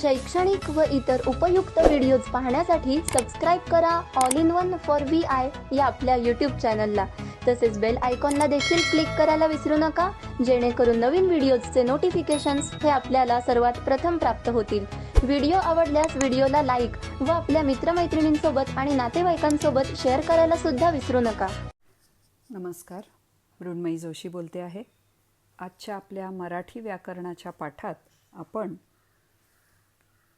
शैक्षणिक व इतर उपयुक्त व्हिडिओज पाहण्यासाठी सबस्क्राईब करा. All in one for V I या आपल्या यूट्यूब चॅनलला तसेच बेल आयकॉनला देखील क्लिक करायला विसरू नका. जेणेकरून नवीन व्हिडिओजचे नोटिफिकेशन्स हे आपल्याला सर्वात प्रथम प्राप्त होतील. व्हिडिओ आवडल्यास व्हिडिओला लाईक व आपल्या मित्रमैत्रिणींसोबत आणि नातेवाईकांसोबत शेअर करायला सुद्धा विसरू नका. नमस्कार. मृण्मयी जोशी बोलते आहे. आजच्या आपल्या मराठी व्याकरणाच्या पाठात आपण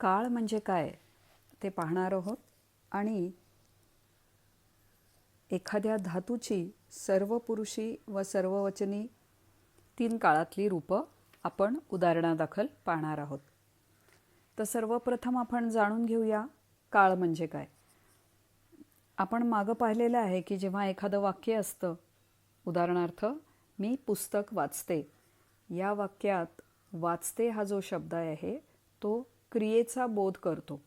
काळ म्हणजे काय ते पाहणार आहोत. आणि एखाद्या धातूची सर्व पुरुषी व सर्ववचनी तीन काळातली रूपं आपण उदाहरणादाखल पाहणार आहोत. तर सर्वप्रथम आपण जाणून घेऊया काळ म्हणजे काय. आपण मागं पाहिलेलं आहे की जेव्हा एखादं वाक्य असतं उदाहरणार्थ मी पुस्तक वाचते. या वाक्यात वाचते हा जो शब्द आहे तो क्रियेचा बोध करतो.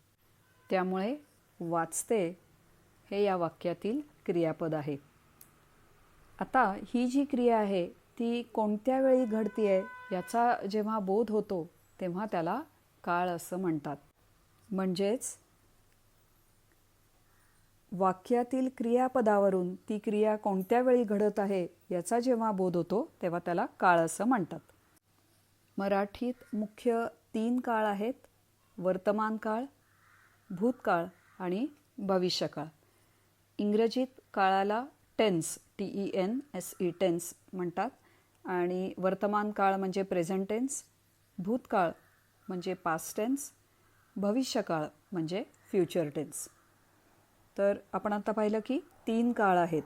त्यामुळे वाचते हे या वाक्यातील क्रियापद आहे. आता ही जी क्रिया आहे ती कोणत्या वेळी घडती आहे याचा जेव्हा बोध होतो तेव्हा त्याला काळ असं म्हणतात. म्हणजेच वाक्यातील क्रियापदावरून ती क्रिया कोणत्या वेळी घडत आहे याचा जेव्हा बोध होतो तेव्हा त्याला काळ असं म्हणतात. मराठीत मुख्य तीन काळ आहेत. वर्तमान काळ भूतकाळ आणि भविष्यकाळ. इंग्रजीत काळाला tense T E N S E tense म्हणतात. आणि वर्तमान काळ म्हणजे प्रेझेंट टेन्स भूतकाळ म्हणजे पास्ट टेन्स भविष्यकाळ म्हणजे फ्युचर टेन्स तर आपण आता पाहिलं की तीन काळ आहेत.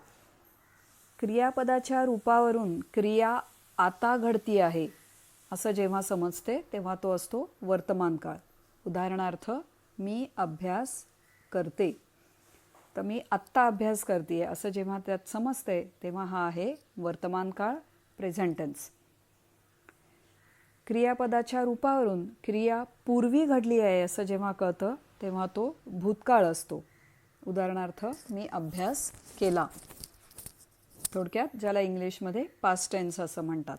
क्रियापदाच्या रूपावरून क्रिया आता घडती आहे असं जेव्हा समजते तेव्हा तो असतो वर्तमान काळ उदाहरणार्थ मी अभ्यास करते. तर मी आत्ता अभ्यास करते आहे असं जेव्हा त्यात समजते तेव्हा हा आहे वर्तमान काळ प्रेझेंटन्स क्रियापदाच्या रूपावरून क्रिया पूर्वी घडली आहे असं जेव्हा कळतं तेव्हा तो भूतकाळ असतो. उदाहरणार्थ मी अभ्यास केला. थोडक्यात ज्याला इंग्लिशमध्ये पास्ट टेन्स असं म्हणतात.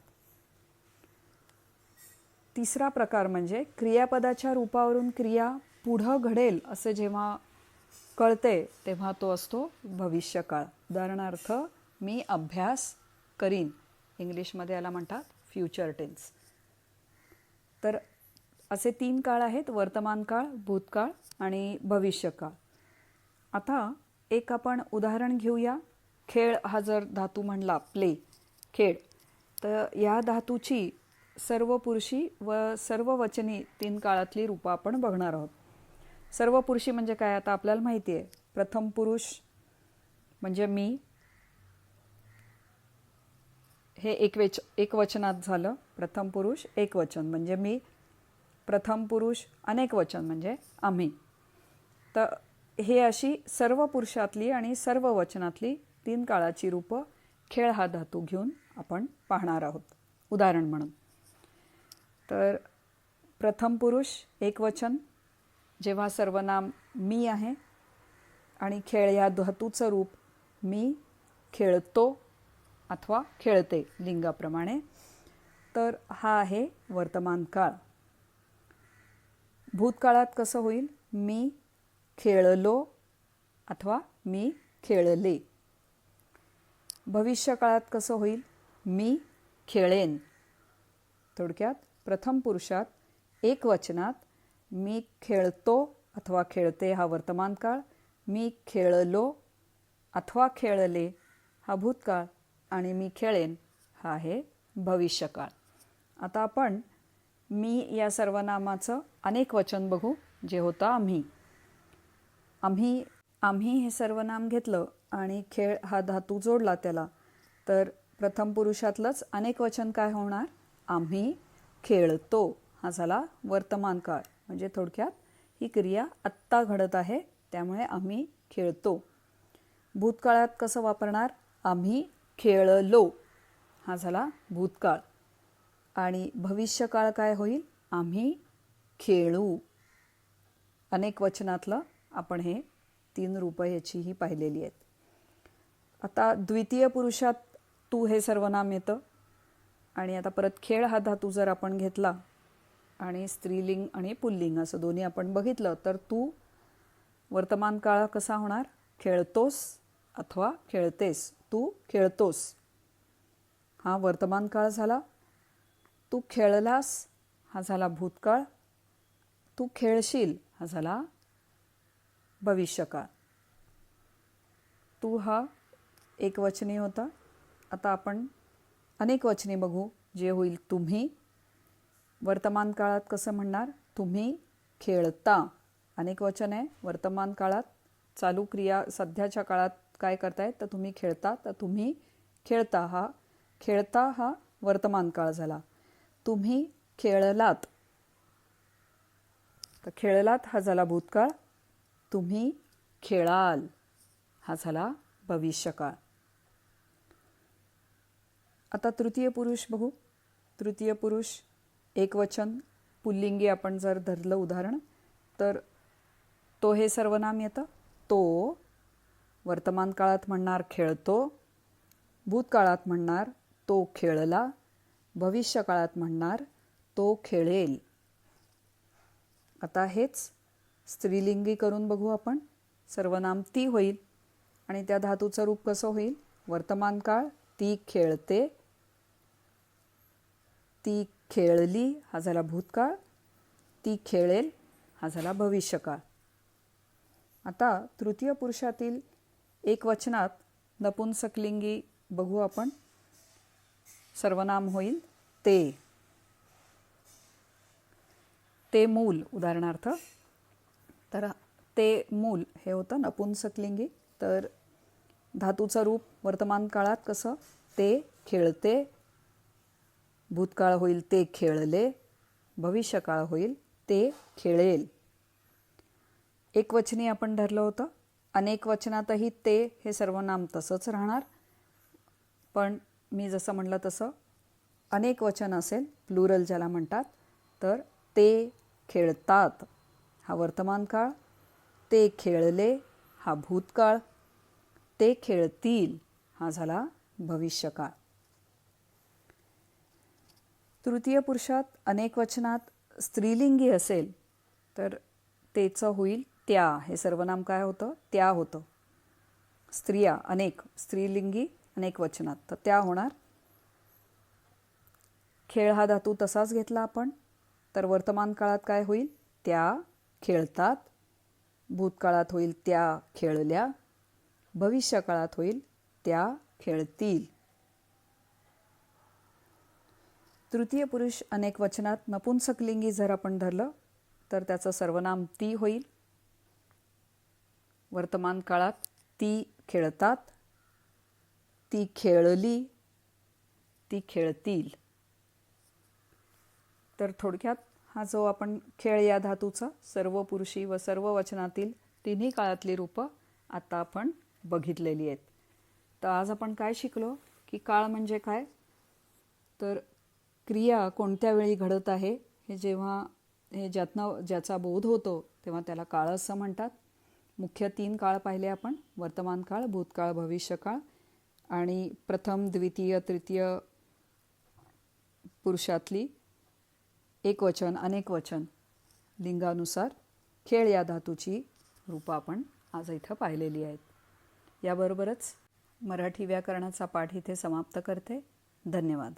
तिसरा प्रकार म्हणजे क्रियापदाच्या रूपावरून क्रिया पुढं घडेल असं जेव्हा कळते तेव्हा तो असतो भविष्यकाळ. उदाहरणार्थ मी अभ्यास करीन. इंग्लिशमध्ये याला म्हणतात फ्युचर टेन्स तर असे तीन काळ आहेत वर्तमान काळ भूतकाळ आणि भविष्यकाळ. आता एक आपण उदाहरण घेऊया. खेळ हा जर धातू म्हणला प्ले खेळ तर या धातूची सर्व पुरुषी व सर्व वचनी तीन काळातली रूपं आपण बघणार आहोत. सर्व पुरुषी म्हणजे काय आता आपल्याला माहिती आहे. प्रथम पुरुष म्हणजे मी. हे एकवेच एकवचनात एक वचनात झालं. प्रथम पुरुष एक वचन म्हणजे मी. प्रथम पुरुष अनेक वचन म्हणजे आम्ही. तर हे अशी सर्व पुरुषातली आणि सर्व वचनातली तीन काळाची रूपं खेळ हा धातू घेऊन आपण पाहणार आहोत. उदाहरण म्हणून. तर प्रथम पुरुष एक वचन जेव्हा सर्वनाम मी आहे आणि खेळ ह्या धातूचं रूप मी खेळतो अथवा खेळते लिंगाप्रमाणे तर हा आहे वर्तमान काळ. भूतकाळात कसं होईल? मी खेळलो अथवा मी खेळले. भविष्यकाळात कसं होईल? मी खेळेन. थोडक्यात प्रथम पुरुषात एक वचनात मी खेळतो अथवा खेळते हा वर्तमान काळ मी खेळलो अथवा खेळले हा भूतकाळ आणि मी खेळेन हा आहे भविष्यकाळ. आता आपण मी या सर्वनामाचं अनेक वचन बघू जे होतं आम्ही. आम्ही आम्ही हे सर्वनाम घेतलं आणि खेळ हा धातू जोडला त्याला. तर प्रथम पुरुषातलंच अनेक वचन काय होणार? आम्ही खेळतो हा झाला वर्तमान काळ. म्हणजे थोडक्यात ही क्रिया आत्ता घडत आहे त्यामुळे आम्ही खेळतो. भूतकाळात कसं वापरणार? आम्ही खेळलो. हा झाला भूतकाळ. आणि भविष्यकाळ काय होईल? आम्ही खेळू. अनेक वचनातलं आपण हे तीन रूपं याचीही पाहिलेली आहेत. आता द्वितीय पुरुषात तू हे सर्वनाम येतं. आणि आता परत खेळ हा धातू जर आपण घेतला आणि स्त्रीलिंग आणि पुल्लिंग असं दोन्ही आपण बघितलं तर तू वर्तमान काळ कसा होणार? खेळतोस अथवा खेळतेस? तू खेळतोस. हा वर्तमान काळ झाला. तू खेळलास हा झाला भूतकाळ. तू खेळशील हा झाला भविष्यकाळ. तू हा एकवचनी होता. आता आपण अनेक वचने बघू जे होईल तुम्ही. वर्तमान काळात कसं म्हणणार? तुम्ही खेळता. अनेक वचन आहे. वर्तमान काळात चालू क्रिया सध्याच्या काळात काय करतायत? तर तुम्ही खेळता. तर तुम्ही खेळता हा. खेळता हा वर्तमान काळ झाला. तुम्ही खेळलात. तर खेळलात हा झाला भूतकाळ. तुम्ही खेळाल. हा झाला भविष्यकाळ. आता तृतीय पुरुष बघू. तृतीय पुरुष एकवचन पुल्लिंगी आपण जर धरलं उदाहरण तर तो हे सर्वनाम येतं. तो वर्तमान काळात म्हणणार खेळतो भूतकाळात म्हणणार तो खेळला भविष्य काळात म्हणणार तो खेळेल. आता हेच स्त्रीलिंगी करून बघू आपण. सर्वनाम ती होईल. आणि त्या धातूचं रूप कसं होईल? वर्तमान काळ ती खेळते ती खेळली हा झाला भूतकाळ. ती खेळेल हा झाला भविष्यकाळ. आता तृतीय पुरुषातील एक वचनात नपुंसकलिंगी बघू आपण. सर्वनाम होईल ते. ते मूल उदाहरणार्थ. तर ते मूल हे होतं नपुंसकलिंगी. तर धातूचं रूप वर्तमान काळात कसं? ते खेळते भूतकाळ होईल ते खेळले भविष्यकाळ होईल ते खेळेल. एकवचनी आपण धरलं होतं. अनेक वचनातही ते हे सर्वनाम तसंच राहणार. पण मी जसं म्हणलं तसं अनेक वचन असेल प्लुरल ज्याला म्हणतात तर ते खेळतात. हा वर्तमान काळ ते खेळले हा भूतकाळ ते खेळतील हा झाला भविष्यकाळ. तृतीय पुरुषात अनेक वचनात स्त्रीलिंगी असेल तर तेचं होईल त्या. हे सर्वनाम काय होतं? त्या होतं. स्त्रिया अनेक स्त्रीलिंगी अनेक वचनात. तर त्या होणार. खेळ हा धातू तसाच घेतला आपण तर वर्तमान काळात काय होईल? त्या खेळतात. भूतकाळात होईल त्या खेळल्या. भविष्यकाळात होईल त्या खेळतील. तृतीय पुरुष अनेक वचनात नपुंसकलिंगी जर आपण धरलं तर त्याचं सर्वनाम ती होईल. वर्तमान काळात ती खेळतात ती खेळली ती खेळतील. तर थोडक्यात हा जो आपण खेळ या धातूचा सर्व पुरुषी व सर्व वचनातील तिन्ही काळातली रूपं आता आपण बघितलेली आहेत. तर आज आपण काय शिकलो? की काळ म्हणजे काय? तर क्रिया कोणत्या वेळी घडत आहे हे जेव्हा हे ज्यातनं ज्याचा बोध होतो तेव्हा त्याला काळ असं म्हणतात. मुख्य तीन काळ पाहिले आपण वर्तमान काळ भूतकाळ भविष्यकाळ आणि प्रथम द्वितीय तृतीय पुरुषातली एक वचन अनेक वचन. लिंगानुसार खेळ या धातूची रूपं आपण आज इथं पाहिलेली आहेत. याबरोबरच मराठी व्याकरणाचा पाठ इथे समाप्त करते. धन्यवाद.